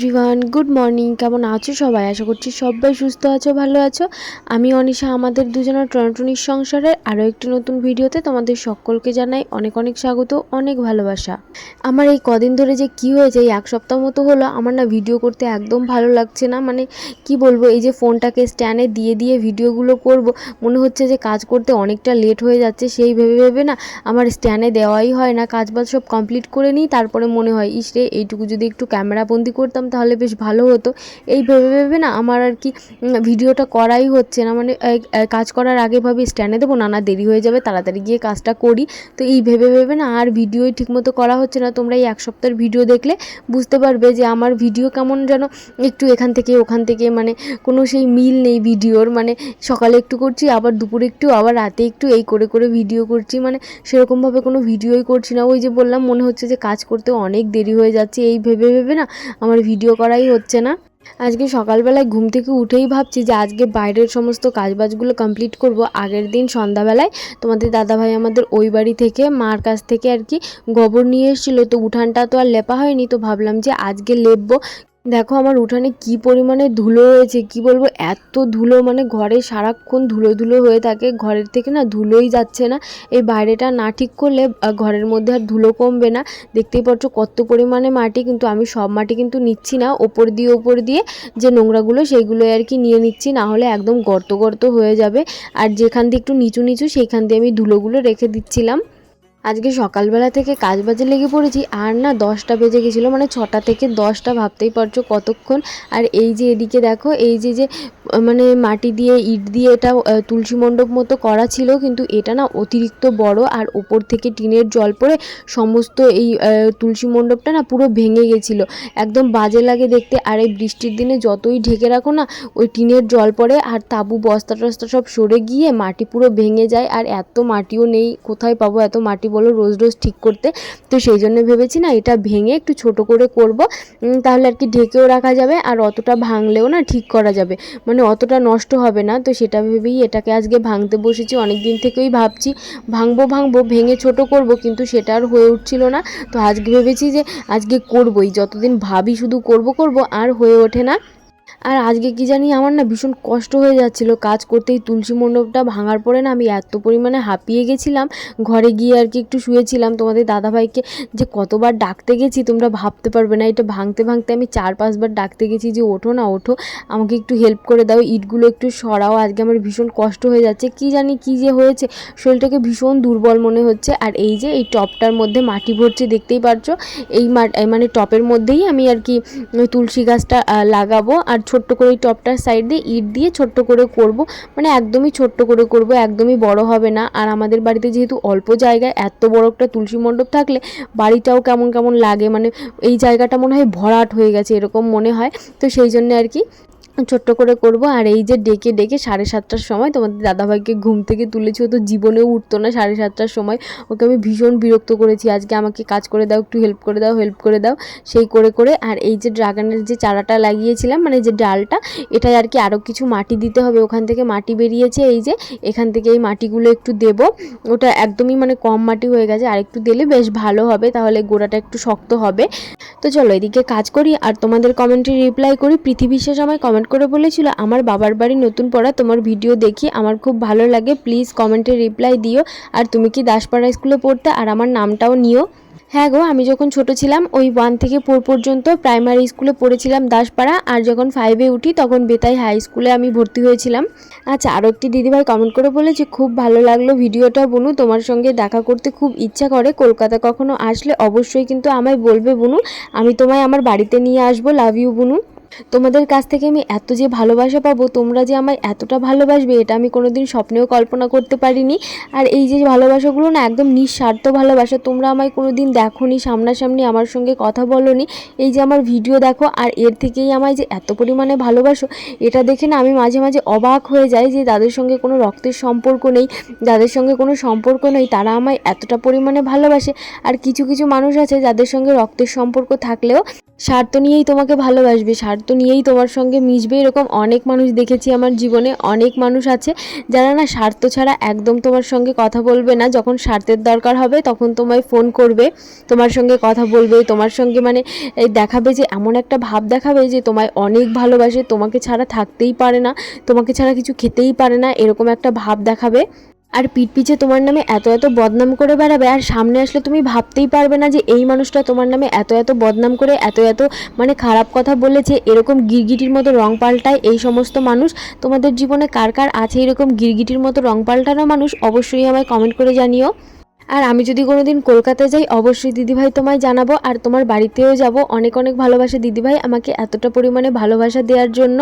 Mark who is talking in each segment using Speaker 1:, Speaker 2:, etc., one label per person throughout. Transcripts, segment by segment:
Speaker 1: Everyone good morning কেমন আছো সবাই? আশা করছি সবাই সুস্থ আছো, ভালো আছো। আমি অনিশা, আমাদের দুজনের টনটনির সংসারের আরও একটি নতুন ভিডিওতে তোমাদের সকলকে জানাই অনেক অনেক স্বাগত, অনেক ভালোবাসা। আমার এই কদিন ধরে যে কি হয়েছে, এই এক সপ্তাহ মতো হলো, আমার না ভিডিও করতে একদম ভালো লাগছে না। মানে কি বলব, এই যে ফোনটাকে স্ট্যান্ডে দিয়ে দিয়ে ভিডিওগুলো করব, মনে হচ্ছে যে কাজ করতে অনেকটা লেট হয়ে যাচ্ছে, সেই ভেবে ভেবে না আমার স্ট্যান্ডে দেওয়াই হয় না। কাজ বাজ সব কমপ্লিট করে নিই, তারপরে মনে হয়, ইস রে, এইটুকু যদি একটু ক্যামেরা বন্দি করতাম তাহলে বেশ ভালো হতো। এই ভেবে ভেবে না আমার আর কি ভিডিওটা করাই হচ্ছে না। মানে কাজ করার আগে ভাবে, স্ট্যান্ডে দেবো? না না, দেরি হয়ে যাবে, তাড়াতাড়ি গিয়ে কাজটা করি। তো এই ভেবে ভেবে না আর ভিডিওই ঠিকমতো করা হচ্ছে না। তোমরা এই এক সপ্তাহের ভিডিও দেখলে বুঝতে পারবে যে আমার ভিডিও কেমন যেন একটু এখান থেকে, ওখান থেকে মানে কোনো সেই মিল নেই ভিডিওর। মানে সকালে একটু করছি, আবার দুপুরে একটু, আবার রাতে একটু, এই করে করে ভিডিও করছি। মানে সেরকমভাবে কোনো ভিডিওই করছি না। ওই যে বললাম, মনে হচ্ছে যে কাজ করতে অনেক দেরি হয়ে যাচ্ছে। এই ভেবে ভেবে না আমার ভিডিও করাই হচ্ছে না। আজকে সকালবেলায় ঘুম থেকে উঠেই ভাবছি যে আজকে বাইরের সমস্ত কাজবাজগুলো কমপ্লিট করব। আগের দিন সন্ধ্যাবেলায় তোমাদের দাদাভাই আমাদের ওই বাড়ি থেকে, মার কাছ থেকে আর কি গোবর নিয়ে এসেছিল। তো উঠানটা তো আর লেপা হয়নি, তো ভাবলাম যে আজকে লেপবো। দেখো আমার উঠানে কি পরিমাণে ধুলো হয়েছে, কি বলব? এত ধুলো মানে ঘরে সারাক্ষণ ধুলো ধুলো হয়ে থাকে। ঘরের থেকে না ধুলোই যাচ্ছে না। এই বাইরেটা না ঠিক করলে ঘরের মধ্যে আর ধুলো কমবে না। দেখতেই পাচ্ছ কত পরিমাণে মাটি, কিন্তু আমি সব মাটি কিন্তু নিচ্ছি না। ওপর দিয়ে ওপর দিয়ে যে নোংরাগুলো সেইগুলো আর কি নিয়ে নিচ্ছি, না হলে একদম গর্ত গর্ত হয়ে যাবে। আর যেখান দিয়ে একটু নিচু নিচু সেইখান দিয়ে আমি ধুলোগুলো রেখে দিচ্ছিলাম। আজকে সকালবেলা থেকে কাজ বাজে লেগে পড়েছি, আর না দশটা বেজে গেছিল মানে ছটা থেকে দশটা ভাবতেই পারছ কতক্ষণ। আর এই যে এদিকে দেখো, এই যে যে মানে মাটি দিয়ে, ইট দিয়ে এটা তুলসী মণ্ডপ মতো করা ছিল, কিন্তু এটা না অতিরিক্ত বড়, আর ওপর থেকে টিনের জল পড়ে সমস্ত এই তুলসী মণ্ডপটা না পুরো ভেঙে গেছিল। একদম বাজে লাগে দেখতে, আর এই বৃষ্টির দিনে যতই ঢেকে রাখো না, ওই টিনের জল পড়ে, আর তাবু বস্তা টস্তা সব সরে গিয়ে মাটি পুরো ভেঙে যায়, আর এত মাটিও নেই, কোথায় পাবো এত মাটি বলো রোজ রোজ ঠিক করতে। তো সেই জন্য ভেবেছি না এটা ভেঙে একটু ছোট করে করব। তাহলে আর কি ঢেকেও রাখা যাবে আর অতটা ভাঙলেও না ঠিক করা যাবে। মানে অতটা নষ্ট হবে না। তো সেটা ভেবেই এটাকে আজকে ভাঙতে বসেছি। অনেক দিন থেকেই ভাবছি, ভাঙবো ভাঙবো, ভেঙে ছোট করব কিন্তু সেটা আর হয়ে উঠছিল না। তো আজকে ভেবেছি যে আজকে করবই। যতদিন ভাবি শুধু করব করব আর হয়ে ওঠে না। আর আজকে কি জানি আমার না ভীষণ কষ্ট হয়ে যাচ্ছিল। কাজ করতেই তুলসী মণ্ডপটা ভাঙার পরে না আমি এত পরিমাণে হাঁপিয়ে গেছিলাম। ঘরে গিয়ে আর কি একটু শুয়েছিলাম। তোমাদের দাদাভাইকে যে কতবার ডাকতে গেছি তোমরা ভাবতে পারবে না। এটা ভাঙতে ভাঙতে আমি চার পাঁচবার ডাকতে গেছি যে, ওঠো না, ওঠো। আমাকে একটু হেল্প করে দাও। ইটগুলো একটু সরাও। আজকে আমার ভীষণ কষ্ট হয়ে যাচ্ছে। কি জানি কি যে হয়েছে। শরীরটাকে ভীষণ দুর্বল মনে হচ্ছে। আর এই যে, এই টপটার মধ্যে মাটি ভরছে, দেখতেই পারছ? এই মানে টপের মধ্যেই আমি আর কি, তুলসী গাছটা লাগাবো। আর ছোট্ট করে ওই টপটার সাইড দিয়ে ইট দিয়ে ছোট্ট করে করব। মানে একদমই ছোট্ট করে করব, একদমই বড় হবে না। আর আমাদের বাড়িতে যেহেতু অল্প জায়গায় এত বড় একটা তুলসী মণ্ডপ থাকলে বাড়িটাও কেমন কেমন লাগে। মানে এই জায়গাটা মনে হয় ভরাট হয়ে গেছে, এরকম মনে হয়। তো সেই জন্য আর কি ছোট্ট করে করব। আর এই যে ডেকে ডেকে সাড়ে সাতটার সময় তোমাদের দাদাভাইকে ঘুম থেকে তুলেছি। ও তো জীবনেও উঠতো না সাড়ে সাতটার সময়। ওকে আমি ভীষণ বিরক্ত করেছি। আজকে আমাকে কাজ করে দাও, একটু হেল্প করে দাও হেল্প করে দাও, সেই করে করে। আর এই যে ড্রাগনের যে চারাটা লাগিয়েছিলাম মানে যে ডালটা, এটাই আর কি আরও কিছু মাটি দিতে হবে। ওখান থেকে মাটি বেরিয়েছে। এই যে এখান থেকে এই মাটিগুলো একটু দেব। ওটা একদমই মানে কম মাটি হয়ে গেছে। আর একটু দিলে বেশ ভালো হবে। তাহলে গোড়াটা একটু শক্ত হবে। তো চলো এদিকে কাজ করি। আর তোমাদের কমেন্টে রিপ্লাই করি। পৃথিবী শেষ আমায় কমেন্ট করে বলেছিল, আমার বাবার বাড়ি নতুন পড়া, তোমার ভিডিও দেখি, আমার খুব ভালো লাগে, প্লিজ কমেন্টে রিপ্লাই দিও। আর তুমি কি দাসপাড়া স্কুলে পড়তে, আর আমার নামটাও নিও? হ্যাঁ গো, আমি যখন ছোট ছিলাম, ওই ওয়ান থেকে ফোর পর্যন্ত প্রাইমারি স্কুলে পড়েছিলাম দাসপাড়া, আর যখন ফাইভে উঠি, তখন বেতাই হাই স্কুলে আমি ভর্তি হয়েছিলাম। আচ্ছা আরও একটি দিদিভাই কমেন্ট করে বলেছে, খুব ভালো লাগল ভিডিওটা, বনু। তোমার সঙ্গে দেখা করতে খুব ইচ্ছা করে। কলকাতা কখনো আসলে অবশ্যই কিন্তু আমায় বলবে, বনু। আমি তোমায় আমার বাড়িতে নিয়ে আসব। লাভ ইউ, বনু। তোমাদের কাছ থেকে আমি এত যে ভালোবাসা পাবো, তোমরা যে আমায় এতটা ভালোবাসবে, এটা আমি কোনোদিন স্বপ্নেও কল্পনা করতে পারিনি। আর এই যে ভালোবাসাগুলো না একদম নিঃস্বার্থ ভালোবাসা, তোমরা আমায় কোনো দিন দেখোনি, সামনাসামনি আমার সঙ্গে কথা বলোনি। এই যে আমার ভিডিও দেখো, আর এর থেকেই আমায় যে এত পরিমাণে ভালোবাসো, এটা দেখে না আমি মাঝে মাঝে অবাক হয়ে যাই যে তাদের সঙ্গে কোনো রক্তের সম্পর্ক নেই যাদের সঙ্গে কোনো সম্পর্ক নেই, তারা আমায় এতটা পরিমাণে ভালোবাসে। আর কিছু কিছু মানুষ আছে যাদের সঙ্গে রক্তের সম্পর্ক থাকলেও স্বার্থ নিয়েই তোমাকে ভালোবাসবে, স্বার্থ নিয়েই তোমার সঙ্গে মিশবে, এরকম অনেক মানুষ দেখেছি আমার জীবনে, অনেক মানুষ আছে যারা না স্বার্থ ছাড়া একদম তোমার সঙ্গে কথা বলবে না। যখন স্বার্থের দরকার হবে তখন তোমায় ফোন করবে, তোমার সঙ্গে কথা বলবে, তোমার সঙ্গে মানে দেখাবে যে এমন একটা ভাব দেখাবে যে তোমায় অনেক ভালোবাসে, তোমাকে ছাড়া থাকতেই পারে না, তোমাকে ছাড়া কিছু খেতেই পারে না, এরকম একটা ভাব দেখাবে। আর পিঠ পিছে তোমার নামে এত এত বদনাম করে বেড়াবে, আর সামনে আসলে তুমি ভাবতেই পারবে না যে এই মানুষটা তোমার নামে এত এত বদনাম করে, এত এত মানে খারাপ কথা বলেছে এরকম গিরগিটির মতো রং পাল্টায় এই সমস্ত মানুষ। তোমাদের জীবনে কার কার আছে এরকম গিরগিটির মতো রং পাল্টানো মানুষ? অবশ্যই আমায় কমেন্ট করে জানিও। আর আমি যদি কোনো দিন কলকাতায় যাই, অবশ্যই দিদিভাই তোমায় জানাব। আর তোমার বাড়িতেও যাব। অনেক অনেক ভালোবাসা দিদিভাই আমাকে এতটা পরিমাণে ভালোবাসা দেওয়ার জন্য।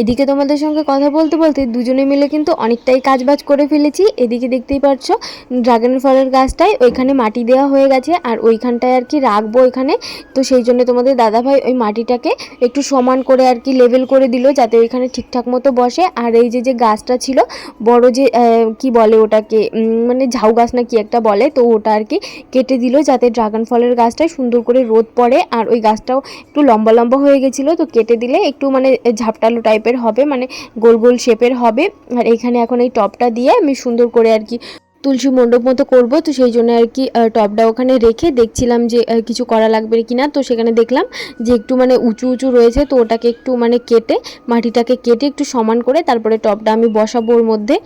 Speaker 1: এদিকে তোমাদের সঙ্গে কথা বলতে বলতে দুজনে মিলে কিন্তু অনেকটাই কাজবাজ করে ফেলেছি। এদিকে দেখতেই পাচ্ছ ড্রাগন ফলের গাছটায় ওইখানে মাটি দেওয়া হয়ে গেছে। আর ওইখানটায় আর কি রাখব ওইখানে। তো সেই জন্য তোমাদের দাদাভাই ওই মাটিটাকে একটু সমান করে আর কি লেভেল করে দিল, যাতে ওইখানে ঠিকঠাক মতো বসে। আর এই যে যে গাছটা ছিল, বড় যে কি বলে ওটাকে মানে ঝাউ গাছ না কি একটা বলে তো ওটা আর কি কেটে দিল যাতে ড্রাগন ফলের গাছটায় সুন্দর করে রোদ পড়ে। আর ওই গাছটাও একটু লম্বা লম্বা হয়ে গেছিল। তো কেটে দিলে একটু মানে ঝাপটালো টাইপের হবে মানে গোল গোল শেপের হবে। আর এখানে এখন এই টপটা দিয়ে আমি সুন্দর করে আর কি তুলসী মণ্ডপ মতো করব। তো সেই জন্য আর কি টবটা ওখানে রেখে দেখছিলাম যে কিছু করা লাগবে কি না তো সেখানে দেখলাম যে একটু মানে উঁচু উঁচু রয়েছে। তো ওটাকে একটু মানে কেটে, মাটিটাকে কেটে একটু সমান করে তারপরে টবটা আমি বসাবো ওর মধ্যে।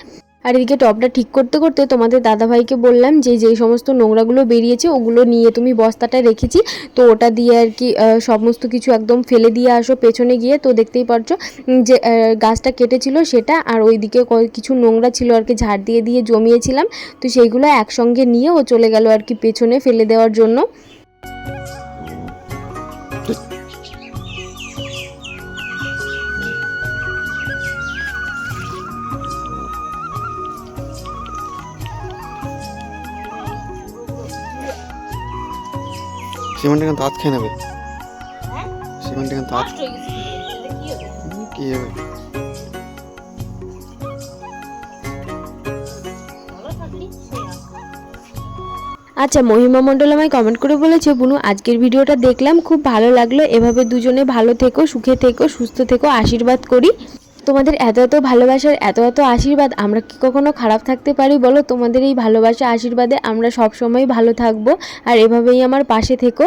Speaker 1: আর এদিকে টবটা ঠিক করতে করতে তোমাদের দাদাভাইকে বললাম যে যেই সমস্ত নোংরাগুলো বেরিয়েছে, ওগুলো নিয়ে তুমি বস্তাটা রেখেছি। তো ওটা দিয়ে আর কি সমস্ত কিছু একদম ফেলে দিয়ে আসো পেছনে গিয়ে। তো দেখতেই পারছ যে গাছটা কেটেছিল সেটা আর ওইদিকে কিছু নোংরা ছিল আর কি, ঝাড় দিয়ে দিয়ে জমিয়েছিলাম। তো সেইগুলো একসঙ্গে নিয়ে ও চলে গেল আর কি পেছনে ফেলে দেওয়ার জন্য।
Speaker 2: সিমেন্ট এখন দাঁত খেয়ে নেবে। সিমেন্ট এখন দাঁত কি হবে?
Speaker 1: আচ্ছা মহিমা মণ্ডল আমায় কমেন্ট করে বলেছে বুনু আজকের ভিডিওটা দেখলাম খুব ভালো লাগল। এভাবে দুজনে ভালো থেকো সুখে থেকো সুস্থ থেকো আশীর্বাদ করি। তোমাদের এত এত ভালোবাসার এত এত আশীর্বাদ আমরা কি কখনো খারাপ থাকতে পারি বলো? তোমাদের এই ভালোবাসা আশীর্বাদে আমরা সব সময় ভালো থাকব। আর এভাবেই আমার পাশে থেকো।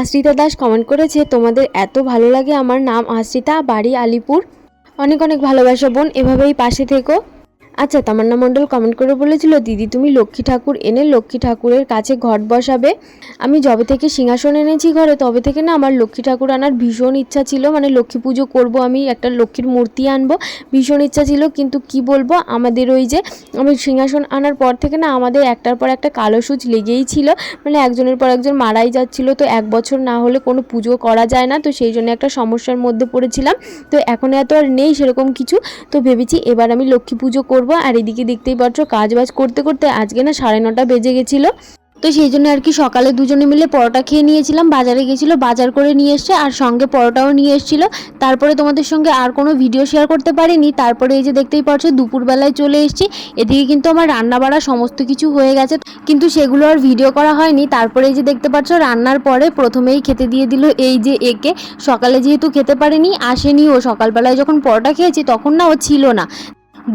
Speaker 1: আশ্রিতা দাস কমেন্ট করেছে, তোমাদের এত ভালো লাগে আমার নাম আশ্রিতা, বাড়ি আলিপুর। অনেক অনেক ভালোবাসা বোন, এভাবেই পাশে থেকো। আচ্ছা তামান্না মণ্ডল কমেন্ট করে বলেছিল, দিদি, তুমি লক্ষ্মী ঠাকুর এনে লক্ষ্মী ঠাকুরের কাছে ঘট বসাবে। আমি যবে থেকে সিংহাসন এনেছি ঘরে, তবে থেকে না আমার লক্ষ্মী ঠাকুর আনার ভীষণ ইচ্ছা ছিল। মানে লক্ষ্মী পুজো করব আমি, একটা লক্ষ্মীর মূর্তি আনব, ভীষণ ইচ্ছা ছিল। কিন্তু কি বলব, আমাদের ওই যে, আমি সিংহাসন আনার পর থেকে না আমাদের একটার পর একটা কালো সুচ লেগেই ছিল। মানে একজনের পর একজন মারাই যাচ্ছিল। তো এক বছর না হলে কোনো পুজো করা যায় না। তো সেই জন্য একটা সমস্যার মধ্যে পড়েছিলাম। তো এখন এত আর নেই সেরকম কিছু। তো ভেবেছি এবার আমি লক্ষ্মী পুজো করব। আর এদিকে দেখতেই পাচ্ছ কাজ বাজ করতে করতে আজকে না সাড়ে নটা বেজে গেছিল। তো সেই জন্য আর কি সকালে দুজনে মিলে পরোটা খেয়ে নিয়েছিলাম। বাজারে গেছিল, বাজার করে নিয়ে এসছে, আর সঙ্গে পরোটাও নিয়ে এসেছিল। তারপরে তোমাদের সঙ্গে আর কোনো ভিডিও শেয়ার করতে পারিনি। তারপরে এই যে দেখতেই পাচ্ছ, দুপুরবেলায় চলে এসেছি। এদিকে কিন্তু আমার রান্না বাড়া সমস্ত কিছু হয়ে গেছে, কিন্তু সেগুলো আর ভিডিও করা হয়নি। তারপরে এই যে দেখতে পাচ্ছ, রান্নার পরে প্রথমেই খেতে দিয়ে দিল এই যে একে। সকালে যেহেতু খেতে পারেনি, আসেনি ও। সকালবেলায় যখন পরোটা খেয়েছি, তখন না ও ছিল না।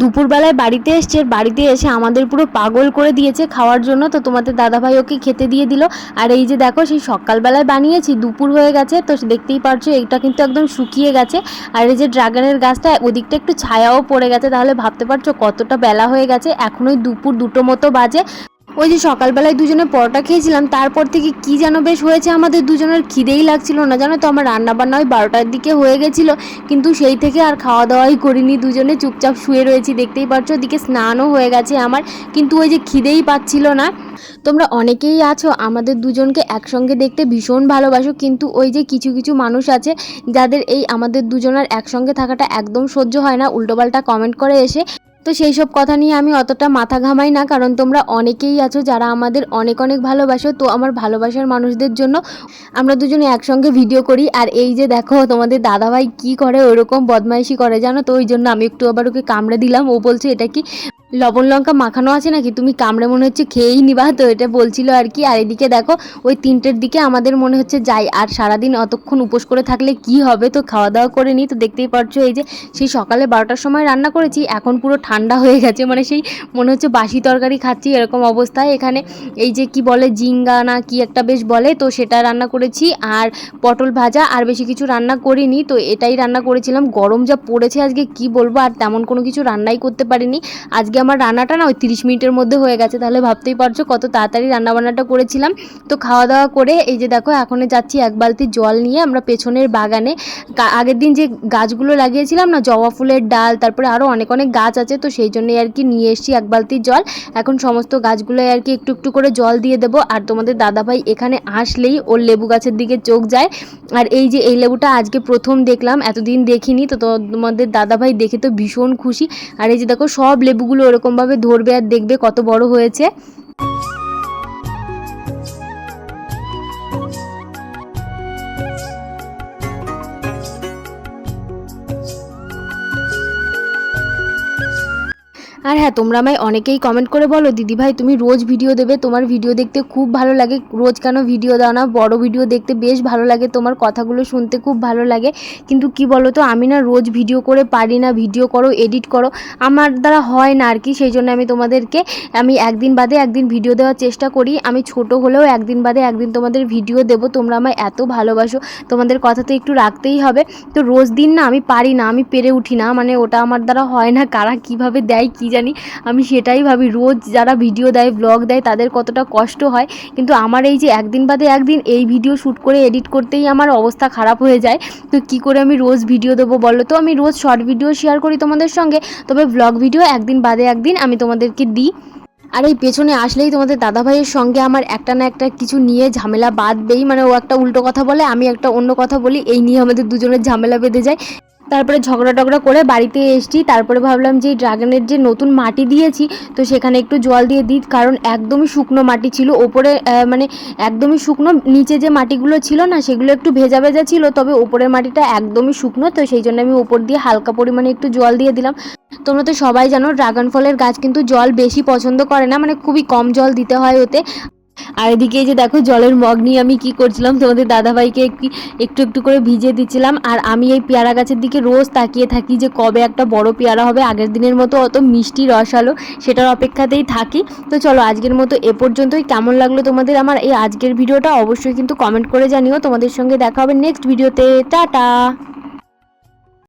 Speaker 1: দুপুরবেলায় বাড়িতে এসছে, বাড়িতে এসে আমাদের পুরো পাগল করে দিয়েছে খাওয়ার জন্য। তো তোমাদের দাদাভাই ওকে খেতে দিয়ে দিল। আর এই যে দেখো, সেই সকালবেলায় বানিয়েছি, দুপুর হয়ে গেছে। তো দেখতেই পারছ, এইটা কিন্তু একদম শুকিয়ে গেছে। আর এই যে ড্রাগনের গাছটা, ওদিকটা একটু ছায়াও পড়ে গেছে। তাহলে ভাবতে পারছ কতটা বেলা হয়ে গেছে। এখনোই দুপুর দুটো মতো বাজে। ওই যে সকালবেলায় দুজনে পরোটা খেয়েছিলাম, তারপর থেকে কি যেন বেশ হয়েছে, আমাদের দুজনের খিদেই লাগছিল না। জানো তো, আমার রান্না বান্না ওই বারোটার দিকে হয়ে গেছিল, কিন্তু সেই থেকে আর খাওয়া দাওয়াই করিনি। দুজনে চুপচাপ শুয়ে রয়েছি, দেখতেই পারছ ওদিকে স্নানও হয়ে গেছে আমার, কিন্তু ওই যে খিদেই পাচ্ছিল না। তোমরা অনেকেই আছো, আমাদের দুজনকে একসঙ্গে দেখতে ভীষণ ভালোবাসো, কিন্তু ওই যে কিছু কিছু মানুষ আছে, যাদের এই আমাদের দুজনের একসঙ্গে থাকাটা একদম সহ্য হয় না। উল্টোপাল্টা কমেন্ট করে এসে তো সেই সব কথা নিয়ে আমি অতটা মাথা ঘামাই না, কারণ তোমরা অনেকেই আছো যারা আমাদের অনেক অনেক ভালোবাসো। তো আমার ভালোবাসার মানুষদের জন্য আমরা দুজনে একসঙ্গে ভিডিও করি। আর এই যে দেখো তোমাদের দাদাভাই কি করে ওরকম বদমাইশি করে জানো? তো ওই জন্য আমি একটু আবার ওকে কামড়ে দিলাম। ও বলছে, এটা কি লবণ লঙ্কা মাখানো আছে নাকি? তুমি কামড়ে মনে হচ্ছে খেয়েই নিবা তো, এটা বলছিল আর কি। আর এদিকে দেখো, ওই তিনটের দিকে আমাদের মনে হচ্ছে যাই। আর সারাদিন অতক্ষণ উপোস করে থাকলে কি হবে তো খাওয়া দাওয়া করে নিই। তো দেখতেই পারছ এই যে, সেই সকালে বারোটার সময় রান্না করেছি। এখন পুরো ঠান্ডা হয়ে গেছে মানে সেই মনে হচ্ছে বাসি তরকারি খাচ্ছি, এরকম অবস্থায়। এখানে এই যে কি বলে জিঙ্গা না কি একটা বেশ বলে, তো সেটা রান্না করেছি। আর পটল ভাজা, আর বেশি কিছু রান্না করিনি। তো এটাই রান্না করেছিলাম। গরম যা পড়েছে আজকে, কি বলব? আর তেমন কোনো কিছু রান্নাই করতে পারিনি। আজকে আমার রান্নাটা না ওই তিরিশ মিনিটের মধ্যে হয়ে গেছে। তাহলে ভাবতেই পারছ কত তাড়াতাড়ি রান্নাবান্নাটা করেছিলাম। তো খাওয়া দাওয়া করে এই যে দেখো, এখন যাচ্ছি এক বালতি জল নিয়ে আমরা পেছনের বাগানে। আগের দিন যে গাছগুলো লাগিয়েছিলাম না, জবা ফুলের ডাল, তারপরে আরও অনেক অনেক গাছ আছে, তো সেই জন্যই আর কি নিয়ে এসেছি এক বালতি জল। এখন সমস্ত গাছগুলোয় আর কি একটু একটু করে জল দিয়ে দেবো। আর তোমাদের দাদাভাই এখানে আসলেই ওর লেবু গাছের দিকে চোখ যায়। আর এই যে এই লেবুটা আজকে প্রথম দেখলাম, এতদিন দেখিনি, তো- তোমাদের দাদাভাই দেখে তো ভীষণ খুশি। আর এই যে দেখো, সব লেবুগুলো ওরকমভাবে ধরবে আর দেখবে কত বড় হয়েছে। আর হ্যাঁ তোমরা আমায় অনেকেই কমেন্ট করে বলো, দিদি ভাই, তুমি রোজ ভিডিও দেবে, তোমার ভিডিও দেখতে খুব ভালো লাগে। রোজ কেন ভিডিও দাও না? বড় ভিডিও দেখতে বেশ ভালো লাগে, তোমার কথাগুলো শুনতে খুব ভালো লাগে। কিন্তু কি বলো তো আমি না রোজ ভিডিও করে পারি না ভিডিও করো এডিট করো, আমার দ্বারা হয় না আর কি। সেই জন্য আমি তোমাদেরকে, আমি একদিন বাদে একদিন ভিডিও দেওয়ার চেষ্টা করি। আমি ছোট হলেও একদিন বাদে একদিন তোমাদের ভিডিও দেবো। তোমরা আমায় এত ভালোবাসো, তোমাদের কথা তো একটু রাখতেই হবে। তো রোজ দিন না আমি পারি না, আমি পেরে উঠি না। মানে ওটা আমার দ্বারা হয় না, কারা কীভাবে দেয়, কি জানি। আমি সেটাই ভাবি, রোজ যারা ভিডিও দেয় ব্লগ দেয়, তাদের কতটা কষ্ট হয়। কিন্তু আমার এই যে একদিন বাদে একদিন এই ভিডিও শ্যুট করে এডিট করতেই আমার অবস্থা খারাপ হয়ে যায়। তো কি করে আমি রোজ ভিডিও দেবো বলো তো? আমি রোজ শর্ট ভিডিও শেয়ার করি তোমাদের সঙ্গে। তবে ব্লগ ভিডিও একদিন বাদে একদিন আমি তোমাদেরকে দিই। আর এই পেছনে আসলেই তোমাদের দাদাভাইয়ের সঙ্গে আমার একটা না একটা কিছু নিয়ে ঝামেলা বাঁধবেই। মানে ও একটা উল্টো কথা বলে, আমি একটা অন্য কথা বলি। এই নিয়ে আমাদের দুজনের ঝামেলা বেঁধে যায়। তারপরে ঝগড়া টগড়া করে বাড়িতে এসেছি। তারপরে ভাবলাম যে ড্রাগনের যে নতুন মাটি দিয়েছি, তো সেখানে একটু জল দিয়ে দিই, কারণ একদমই শুকনো মাটি ছিল। ওপরে মানে একদমই শুকনো, নিচে যে মাটিগুলো ছিল না, সেগুলো একটু ভেজা ভেজা ছিল, তবে ওপরের মাটিটা একদমই শুকনো, তো সেই জন্য আমি ওপর দিয়ে হালকা পরিমাণে একটু জল দিয়ে দিলাম। তোমরা তো সবাই জানো, ড্রাগন ফলের গাছ কিন্তু জল বেশি পছন্দ করে না মানে খুবই কম জল দিতে হয় ওতে। আর এদিকে যে দেখো, জলের মগ নিয়ে আমি কি করছিলাম, তোমাদের দাদাভাইকে একটু একটু একটু করে ভিজিয়ে দিচ্ছিলাম। আর আমি এই পেয়ারা গাছের দিকে রোজ তাকিয়ে থাকি যে কবে একটা বড় পেয়ারা হবে। আগের দিনের মতো অত মিষ্টি রসালো সেটার অপেক্ষাতেই থাকি। তো চলো, আজকের মতো এ পর্যন্তই। কেমন লাগল তোমাদের আমার এই আজকের ভিডিওটা? অবশ্যই কিন্তু কমেন্ট করে জানিও। তোমাদের সঙ্গে দেখা হবে নেক্সট ভিডিওতে টাটা!